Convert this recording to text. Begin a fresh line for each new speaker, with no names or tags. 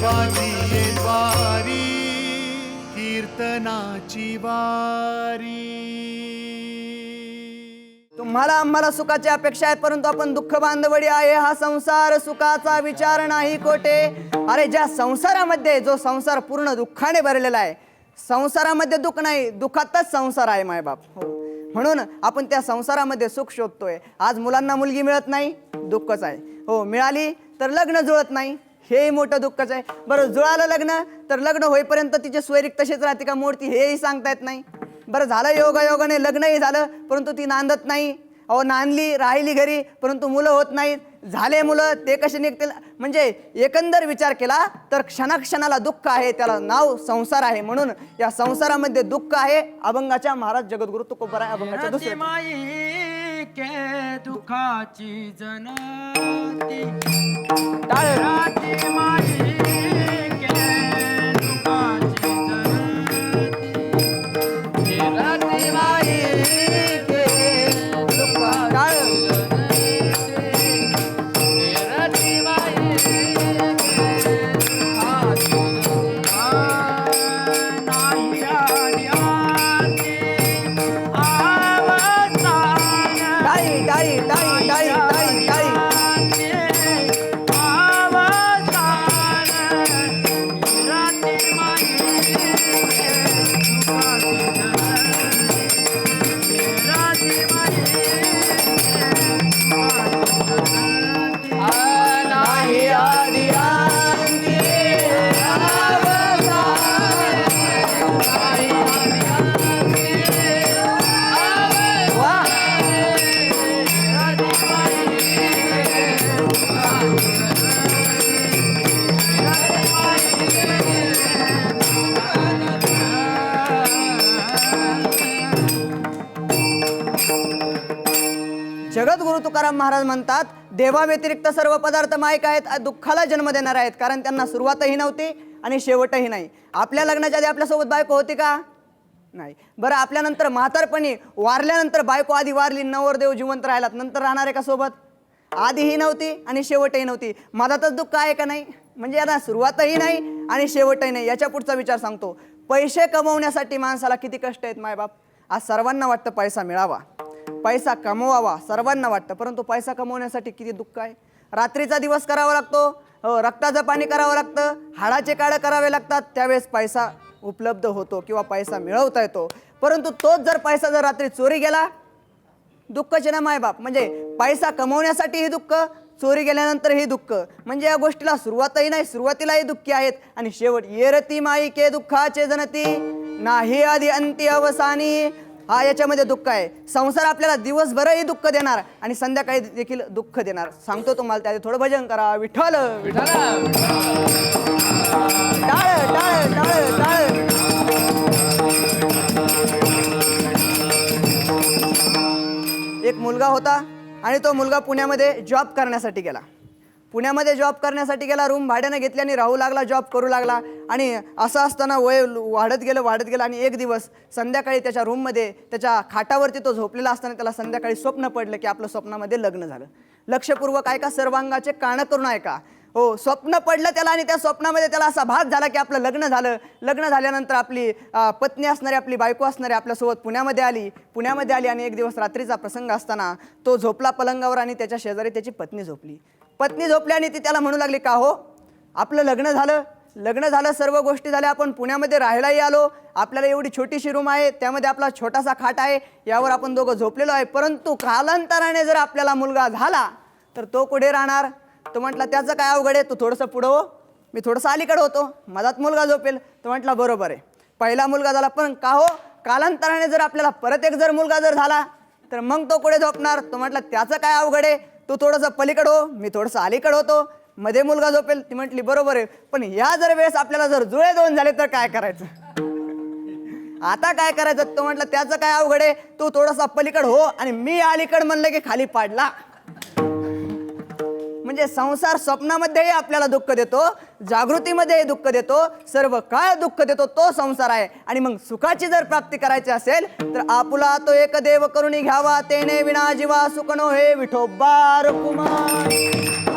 देवाची वारी कीर्तनाची वारी.
तुम्हाला आम्हाला सुखाची अपेक्षा आहेत परंतु आपण दुःख बांधवडी आहे. हा संसार सुखाचा विचार नाही कोटे अरे ज्या संसारामध्ये जो संसार पूर्ण दुःखाने भरलेला आहे संसारामध्ये दुःख नाही दुःखातच संसार आहे मायबाप हो म्हणून आपण त्या संसारामध्ये सुख शोधतोय. आज मुलांना मुलगी मिळत नाही दुःखच आहे. हो मिळाली तर लग्न जुळत नाही. हेही मोठं दुःखच आहे. बरं जुळालं लग्न तर लग्न होईपर्यंत तिचे स्वैरिक तशीच राहते का मोडती हेही सांगता येत नाही. बरं झालं योगायोगाने लग्नही झालं परंतु ती नांदत नाही. अहो नांदली राहिली घरी परंतु मुलं होत नाहीत झाले मुलं ते कसे निघतील? म्हणजे एकंदर विचार केला तर क्षणाक्षणाला दुःख आहे त्याला नाव संसार आहे म्हणून या संसारामध्ये दुःख आहे. अभंगाच्या महाराज जगद्गुरु तुकोबराय अभंगाच्या दुसरे
सुखाची जनती.
टाळ
राती माई
जगद्गुरु तुकाराम महाराज म्हणतात देवा व्यतिरिक्त सर्व पदार्थ मायक आहेत दुःखाला जन्म देणार आहेत कारण त्यांना सुरुवातही नव्हती आणि शेवटही नाही. आपल्या लग्नाच्या आधी आपल्यासोबत बायको होती का? नाही. बरं आपल्यानंतर म्हातारपणी वारल्यानंतर बायको आधी वारली नवरदेव जिवंत राहिलात नंतर राहणार आहे का सोबत? आधीही नव्हती आणि शेवटही नव्हती. मधातच दुःख आहे का नाही? म्हणजे यांना सुरुवातही नाही आणि शेवटही नाही याच्या पुढचा विचार सांगतो. पैसे कमवण्यासाठी माणसाला किती कष्ट आहेत मायबाप? आज सर्वांना वाटतं पैसा मिळावा. पैसा कमवावा सर्वांना वाटतं. परंतु पैसा कमवण्यासाठी किती दुःख आहे? रात्रीचा दिवस करावा लागतो हो, रक्ताचं पाणी करावं लागतं हाडाचे काळं करावे लागतात त्यावेळेस पैसा उपलब्ध होतो किंवा पैसा मिळवता येतो. परंतु तोच जर पैसा जर रात्री चोरी गेला दुःखचे ना मायबाप. म्हणजे पैसा कमवण्यासाठी हे दुःख चोरी गेल्यानंतर हे दुःख. म्हणजे या गोष्टीला सुरुवातही नाही सुरुवातीलाही दुःखी आहेत. आणि शेवट येरती माई के दुःखाचे जनती नाही आधी अंती अवसानी. हा याच्यामध्ये दुःख आहे. संसार आपल्याला दिवसभरही दुःख देणार आणि संध्याकाळी देखील दुःख देणार. सांगतो तुम्हाला त्याआधी थोडं भजन करा. विठ्ठल विठ्ठल. टाळ टाळ टाळ टाळ. एक मुलगा होता आणि तो मुलगा पुण्यामध्ये जॉब करण्यासाठी गेला. पुण्यामध्ये जॉब करण्यासाठी गेला रूम भाड्यानं घेतली आणि राहू लागला जॉब करू लागला. आणि असं असताना वय वाढत गेलं वाढत गेलं. आणि एक दिवस संध्याकाळी त्याच्या रूममध्ये त्याच्या खाटावरती तो झोपलेला असताना त्याला संध्याकाळी स्वप्न पडलं की आपलं स्वप्नामध्ये लग्न झालं. लक्षपूर्वक ऐका सर्वांगाचे कानं करून ऐका. हो स्वप्न पडलं त्याला आणि त्या स्वप्नामध्ये त्याला असा भाग झाला की आपलं लग्न झालं. लग्न झाल्यानंतर आपली पत्नी असणारी आपली बायको असणारी आपल्यासोबत पुण्यामध्ये आली. पुण्यामध्ये आली आणि एक दिवस रात्रीचा प्रसंग असताना तो झोपला पलंगावर आणि त्याच्या शेजारी त्याची पत्नी झोपली. पत्नी झोपली आणि ती त्याला म्हणू लागली का हो? आपलं लग्न झालं. लग्न झालं सर्व गोष्टी झाल्या. आपण पुण्यामध्ये राहायलाही आलो. आपल्याला एवढी छोटीशी रूम आहे. त्यामध्ये आपला छोटासा खाट आहे. यावर आपण दोघं झोपलेलो आहे. परंतु कालांतराने जर आपल्याला मुलगा झाला तर तो कुठे राहणार? तो म्हटला त्याचं काय अवघड आहे? तू थोडंसं पुढं हो. मी थोडंसं अलीकडं होतो. मधात मुलगा झोपेल. तो म्हटला बरोबर आहे. पहिला मुलगा झाला. पण का हो? कालांतराने जर आपल्याला परत एक जर मुलगा जर झाला तर मग तो कुठे झोपणार? तो म्हटला त्याचं काय अवघड आहे? तू थोडंसं पलीकडं हो. मी थोडंसं अलीकडं होतो. मध्ये मुलगा झोपेल. ती म्हटली बरोबर आहे. पण या जर वेळेस आपल्याला जर जुळे दोन झाले तर काय करायचं? आता काय करायचं? तो म्हटलं त्याचं काय अवघड आहे? तू थोडासा पलीकड हो. आणि मी अलीकड म्हणलं की खाली पाडला. म्हणजे संसार स्वप्नामध्येही आपल्याला दुःख देतो जागृतीमध्येही दुःख देतो सर्व काळ दुःख देतो तो संसार आहे. आणि मग सुखाची जर प्राप्ती करायची असेल तर आपुला तो एक देव करून घ्यावा तेने विना जीवा सुकनो हे विठोबार कुमार.